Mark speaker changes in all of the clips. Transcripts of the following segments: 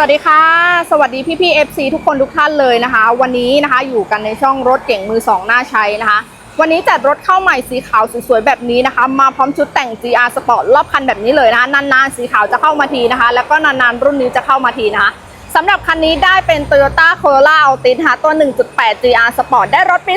Speaker 1: สวัสดีค่ะ สวัสดีพี่พี่ๆ FC ทุกคนทุกท่านเลยนะคะ วันนี้นะคะอยู่กันในช่องรถเก่งมือสองหน้าใช้นะคะ วันนี้จัดรถเข้าใหม่สีขาวสวยๆแบบนี้นะคะ มาพร้อมชุดแต่ง GR Sport รอบคันแบบนี้เลยนะคะนานๆสีขาวจะเข้ามาทีนะคะ แล้วก็นานๆรุ่นนี้จะเข้ามาทีนะคะสำหรับคันนี้ได้เป็น Toyota Corolla Altis นะคะตัว 1.8 GR Sport ได้รถปี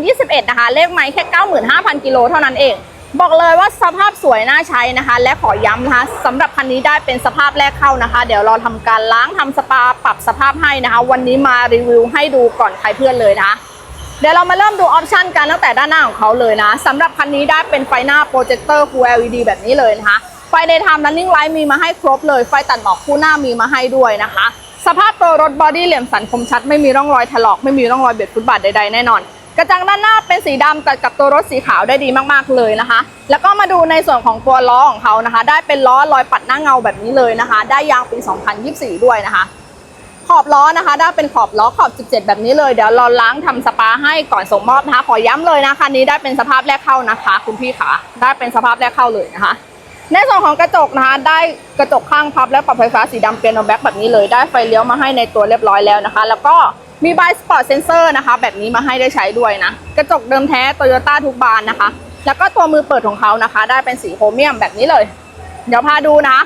Speaker 1: 2021 นะคะ เลขไมล์แค่ 95,000 กิโลเท่านั้นเอง บอกเลยว่าสภาพสวยน่าใช้นะคะ และขอย้ำนะคะสำหรับคันนี้ได้เป็นสภาพแรกเข้านะคะ เดี๋ยวเราทำการล้างทำสปาปรับสภาพให้นะคะ วันนี้มารีวิวให้ดูก่อนใครเพื่อนเลยนะคะเดี๋ยวเรามาเริ่มดูออปชันกันตั้งแต่ด้านหน้าของเขาเลยนะสำหรับคันนี้ได้เป็นไฟหน้าโปรเจคเตอร์ Full LED แบบนี้เลยนะคะ ไฟ Daytime Running Light มีมาให้ครบเลย ไฟตัดหมอกคู่หน้ามีมาให้ด้วยนะคะ สภาพตัวรถบอดี้เหลี่ยมสันคมชัด ไม่มีร่องรอยถลอก ไม่มีร่องรอยเบียดฟุตบาทใดๆแน่นอน กระจังด้านหน้าเป็นสีดำตัดกับตัวรถสีขาวได้ดีมากๆเลยนะคะ แล้วก็มาดูในส่วนของตัวล้อของเขานะคะ ได้เป็นล้อรอยปัดหน้าเงาแบบนี้เลยนะคะ ได้ยางปี 2024 ด้วยนะคะ ขอบล้อนะคะ ได้เป็นขอบล้อขอบ 17 แบบนี้เลยเดี๋ยวเราล้างทำสปาให้ก่อนส่งมอบนะคะ ขอย้ำเลยนะคันนี้ได้เป็นสภาพแรกเข้านะคะ คุณพี่ขาได้เป็นสภาพแรกเข้าเลยนะคะ ในส่วนของกระจกนะคะ ได้กระจกข้างพับและปรับไฟฟ้าสีดำเปียโนแบ็คแบบนี้เลย ได้ไฟเลี้ยวมาให้ในตัวเรียบร้อยแล้วนะคะ แล้วก็ มีบายสปอร์ตเซนเซอร์นะคะ แบบนี้มาให้ได้ใช้ด้วยนะ กระจกเดิมแท้โตโยต้าทุกบานนะคะ แล้วก็ตัวมือเปิดของเขานะคะ ได้เป็นสีโครเมียมแบบนี้เลย เดี๋ยวพาดูนะ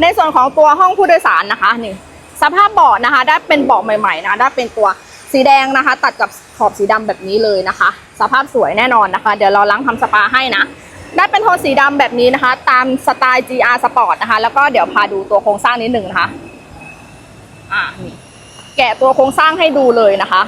Speaker 1: ในส่วนของตัวห้องผู้โดยสารนะคะนี่สภาพเบาะนะคะ ได้เป็นเบาะใหม่ๆนะได้เป็นตัวสีแดงนะคะ ตัดกับขอบสีดำแบบนี้เลยนะคะ สภาพสวยแน่นอนนะคะ เดี๋ยวเราล้างทำสปาให้นะ ได้เป็นโทนสีดำแบบนี้นะคะ ตามสไตล์ GR Sport นะคะ แล้วก็เดี๋ยวพาดูตัวโครงสร้างนิดหนึ่งนะคะอ่านี่ แกะตัวโครงสร้างให้ดูเลยนะคะ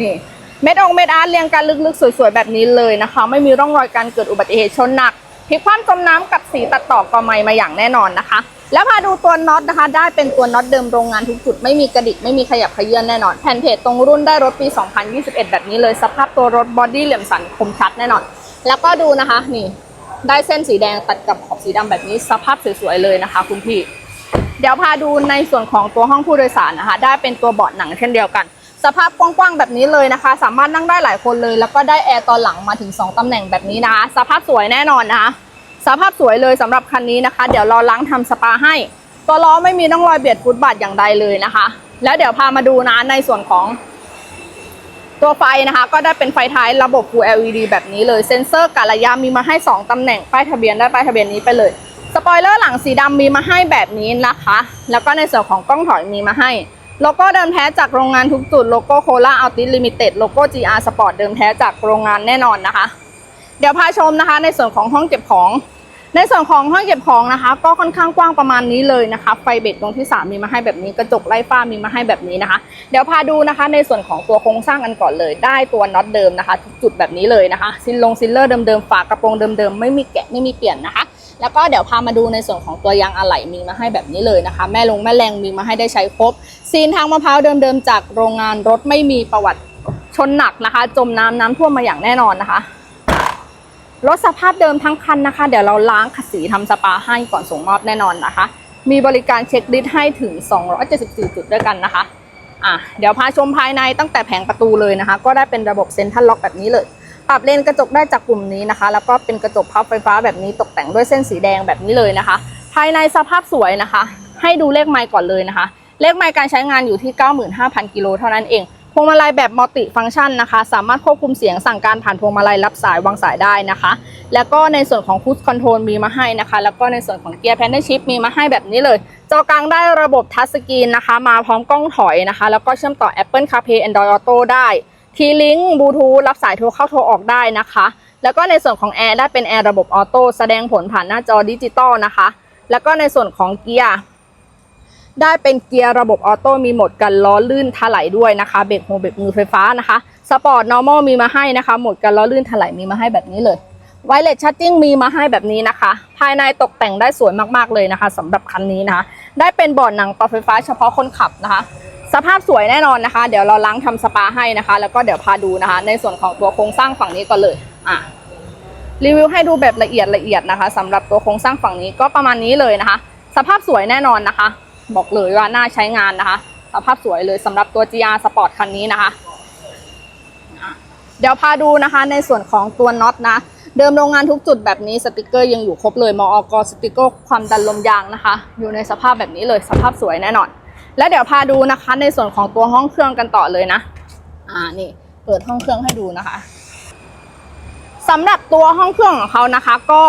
Speaker 1: นี่เม็ดองเม็ดอาร์ตเรียงกันลึกๆ สวยๆ แบบนี้เลยนะคะ ไม่มีร่องรอยการเกิดอุบัติเหตุชนหนักพลิกคว่ำจมน้ำกับสีตัดต่อกอไม้มาอย่างแน่นอนนะคะ แล้วพาดูตัวน็อตนะคะ ได้เป็นตัวน็อตเดิมโรงงานทุกจุด ไม่มีกระดิกไม่มีขยับขยื่นแน่นอน แผ่นเพจตรงรุ่นได้รถปี 2021 แบบนี้เลย สภาพตัวรถบอดี้เหลี่ยมสันคมชัดแน่นอน แล้วก็ดูนะคะนี่ได้เส้นสีแดงตัดกับขอบสีดำแบบนี้สภาพสวยๆเลยนะคะ คุณพี่ เดี๋ยวพาดูในส่วนของตัวห้องผู้โดยสารนะคะ ได้เป็นตัวเบาะหนังเช่นเดียวกัน สภาพกว้างๆแบบนี้เลยนะคะ สามารถนั่งได้หลายคนเลย แล้วก็ได้แอร์ตอนหลังมาถึง 2ตำแหน่งแบบนี้นะคะ สภาพสวยแน่นอนนะคะสภาพสวยเลยสำหรับคันนี้นะคะ เดี๋ยวราล้างทำสปาให้ ตัวล้อไม่มีร่องรอยเบียดฟุตบาทอย่างใดเลยนะคะ แล้วเดี๋ยวพามาดูนะในส่วนของตัวไฟนะคะ ก็ได้เป็นไฟท้ายระบบ Full LED แบบนี้เลย เซ็นเซอร์กะระยะมีมาให้ 2ตำแหน่งป้ายทะเบียนได้ป้ายทะเบียนนี้ไปเลย สปอยเลอร์หลังสีดำมีมาให้แบบนี้นะคะ แล้วก็ในส่วนของกล้องถอยมีมาให้ โลโก้เดิมแท้จากโรงงานทุกจุด โลโก้โคล่าอัลติลิมิเต็ด โลโก้ GR Sport เดิมแท้จากโรงงานแน่นอนนะคะ เดี๋ยวพาชมนะคะ ในส่วนของห้องเก็บของ ในส่วนของห้องเก็บของนะคะ ก็ค่อนข้างกว้างประมาณนี้เลยนะคะ ไฟเบรกตรงที่ 3 มีมาให้แบบนี้ กระจกไล่ฟ้ามีมาให้แบบนี้นะคะ เดี๋ยวพาดูนะคะ ในส่วนของตัวโครงสร้างกันก่อนเลย ได้ตัวน็อตเดิมนะคะ ทุกจุดแบบนี้เลยนะคะ ซิลลงซิลเลอร์เดิมๆ ฝากระโปรงเดิมๆ ไม่มีแกะไม่มีเปลี่ยนนะคะ แล้วก็เดี๋ยวพามาดูในส่วนของตัวยางอะไหล่มีมาให้แบบนี้เลยนะคะ แม่ลงแม่แรงมีมาให้ได้ใช้ครบ ซีนทางมะพร้าวเดิมๆจากโรงงานรถไม่มีประวัติชนหนักนะคะ จมน้ำน้ำท่วมมาอย่างแน่นอนนะคะรถสภาพเดิมทั้งคันนะคะ เดี๋ยวเราล้างขัดสีทำสปาให้ก่อนส่งมอบแน่นอนนะคะ มีบริการเช็คลิสต์ให้ถึง 274 จุดด้วยกันนะคะอะเดี๋ยวพาชมภายในตั้งแต่แผงประตูเลยนะคะ ก็ได้เป็นระบบเซ็นทรัลล็อกแบบนี้เลย ปรับเลนกระจกได้จากกลุ่มนี้นะคะ แล้วก็เป็นกระจกพับไฟฟ้าแบบนี้ตกแต่งด้วยเส้นสีแดงแบบนี้เลยนะคะ ภายในสภาพสวยนะคะ ให้ดูเลขไมล์ก่อนเลยนะคะ เลขไมล์การใช้งานอยู่ที่ 95,000 กิโลเท่านั้นเองพวงมาลัยแบบมัลติฟังก์ชันนะคะ สามารถควบคุมเสียงสั่งการผ่านพวงมาลัยรับสายวางสายได้นะคะ แล้วก็ในส่วนของคูสคอนโทรลมีมาให้นะคะ แล้วก็ในส่วนของเกียร์แพนเนชิพมีมาให้แบบนี้เลย จอกลางได้ระบบทัชสกรีนนะคะ มาพร้อมกล้องถอยนะคะ แล้วก็เชื่อมต่อ Apple CarPlay Android Auto ได้ ทีลิงบลูทูธรับสายโทรเข้าโทรออกได้นะคะ แล้วก็ในส่วนของแอร์ได้เป็นแอร์ระบบออโต้แสดงผลผ่านหน้าจอดิจิตอลนะคะ แล้วก็ในส่วนของเกียร์ได้เป็นเกียร์ระบบออโต้มีโหมดกันล้อลื่นถลายด้วยนะคะ เบรกโฮเบรกมือไฟฟ้านะคะสปอร์ต normal มีมาให้นะคะโหมดกันล้อลื่นถลายมีมาให้แบบนี้เลยไวเลสชั r จิ้งมีมาให้แบบนี้นะคะ ภายในตกแต่งได้สวยมากๆเลยนะคะสำหรับคันนี้นะคะ ได้เป็นเบาะหนังปรับไฟฟ้าเฉพาะคนขับนะคะ สภาพสวยแน่นอนนะคะ เดี๋ยวเราล้างทำสปาให้นะคะ แล้วก็เดี๋ยวพาดูนะคะ ในส่วนของตัวโครงสร้างฝั่งนี้ก่อนเลยอะรีวิวให้ดูแบบละเอียดละเอียดนะคะสำหรับตัวโครงสร้างฝั่งนี้ก็ประมาณนี้เลยนะคะ สภาพสวยแน่นอนนะคะ บอกเลยว่าน่าใช้งานนะคะ สภาพสวยเลยสำหรับตัว GR Sport คันนี้นะคะ เดี๋ยวพาดูนะคะในส่วนของตัวน็อตนะเดิมโรงงานทุกจุดแบบนี้สติกเกอร์ยังอยู่ครบเลยมออกสติกเกอร์ความดันลมยางนะคะ อยู่ในสภาพแบบนี้เลยสภาพสวยแน่นอน แล้วเดี๋ยวพาดูนะคะในส่วนของตัวห้องเครื่องกันต่อเลยนะ อ่านี่เปิดห้องเครื่องให้ดูนะคะสำหรับตัวห้องเครื่องของเขานะคะ ก็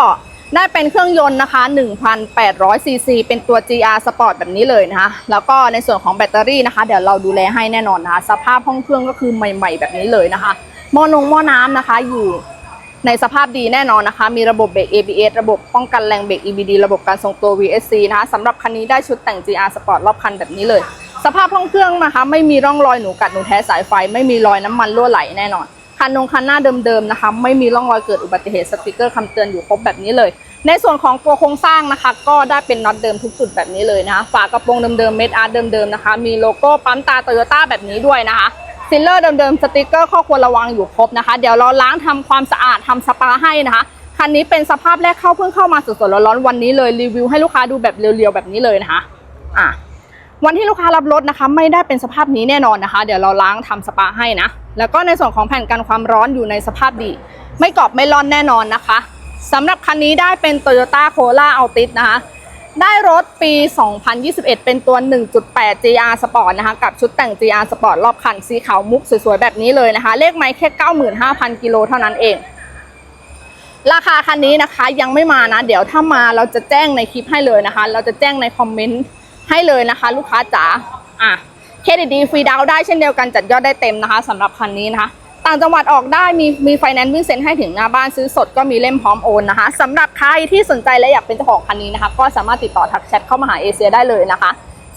Speaker 1: ได้เป็นเครื่องยนต์นะคะ1,800ซีซีเป็นตัว GR Sport แบบนี้เลยนะคะ แล้วก็ในส่วนของแบตเตอรี่นะคะ เดี๋ยวเราดูแลให้แน่นอนนะคะ สภาพห้องเครื่องก็คือใหม่ ๆ แบบนี้เลยนะคะหม้อนงหม้อน้ำนะคะอยู่ ในสภาพดีแน่นอนนะคะ มีระบบเบรก ABS ระบบป้องกันแรงเบรก EBD ระบบการทรงตัว VSC นะคะสำหรับคันนี้ได้ชุดแต่ง GR Sport รอบคันแบบนี้เลย สภาพห้องเครื่องนะคะ ไม่มีร่องรอยหนูกัดหนูแท้สายไฟ ไม่มีรอยน้ำมันรั่วไหลแน่นอน คันนงคันหน้าเดิมๆนะคะ ไม่มีร่องรอยเกิดอุบัติเหตุสติกเกอร์คำเตือนอยู่ครบแบบนี้เลย ในส่วนของตัวโครงสร้างนะคะ ก็ได้เป็นน็อตเดิมทุกจุดแบบนี้เลยนะคะฝากระโปรงเดิมๆเม็ดอาร์เดิมๆนะคะ มีโลโก้ปั๊มตาโตโยต้าแบบนี้ด้วยนะคะ ซิลเลอร์เดิมๆสติกเกอร์ข้อควรระวังอยู่ครบนะคะ เดี๋ยวเราล้างทำความสะอาดทำสปาให้นะคะ คันนี้เป็นสภาพแรกเข้าเพิ่งเข้ามาสดๆร้อนๆวันนี้เลยรีวิวให้ลูกค้าดูแบบเรียวๆแบบนี้เลยนะคะอะวันที่ลูกค้ารับรถนะคะ ไม่ได้เป็นสภาพนี้แน่นอนนะคะ เดี๋ยวเราล้างทำสปาให้นะ แล้วก็ในส่วนของแผ่นกันความร้อนอยู่ในสภาพดี ไม่กรอบไม่ร้อนแน่นอนนะคะสำหรับคันนี้ได้เป็น Toyota Corolla Altis นะคะ ได้รถปี 2021 เป็นตัว 1.8 GR Sport นะคะ กับชุดแต่ง GR Sport รอบคันสีขาวมุกสวยๆ แบบนี้เลยนะคะ เลขไมล์แค่ 95,000 กิโลเท่านั้นเอง ราคาคันนี้นะคะยังไม่มานะ เดี๋ยวถ้ามาเราจะแจ้งในคลิปให้เลยนะคะ เราจะแจ้งในคอมเมนต์ให้เลยนะคะ ลูกค้าจ๋า อะ เครดิตดีฟรีดาวได้เช่นเดียวกันจัดยอดได้เต็มนะคะสำหรับคันนี้นะคะ ต่างจังหวัดออกได้มีมีไฟแนนซ์วิ่งเซ็นให้ถึงหน้าบ้านซื้อสดก็มีเล่มพร้อมโอนนะคะสำหรับใครที่สนใจและอยากเป็นเจ้าของคันนี้นะคะก็สามารถติดต่อทักแชทเข้ามาหาเอเชียได้เลยนะคะ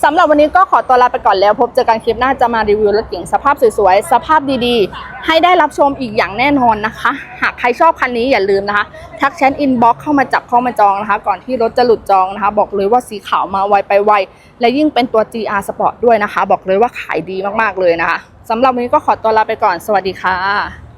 Speaker 1: สำหรับวันนี้ก็ขอตัวลาไปก่อนแล้วพบเจอกันคลิปหน้าจะมารีวิวรถเก๋งสภาพสวยๆ สภาพดีๆ ให้ได้รับชมอีกอย่างแน่นอนนะคะ หากใครชอบคันนี้อย่าลืมนะคะ ทักแชทอินบ็อกเข้ามาจับเข้ามาจองนะคะ ก่อนที่รถจะหลุดจองนะคะ บอกเลยว่าสีขาวมาไวไปไว และยิ่งเป็นตัว GR Sport ด้วยนะคะ บอกเลยว่าขายดีมากๆเลยนะคะ สำหรับวันนี้ก็ขอตัวลาไปก่อน สวัสดีค่ะ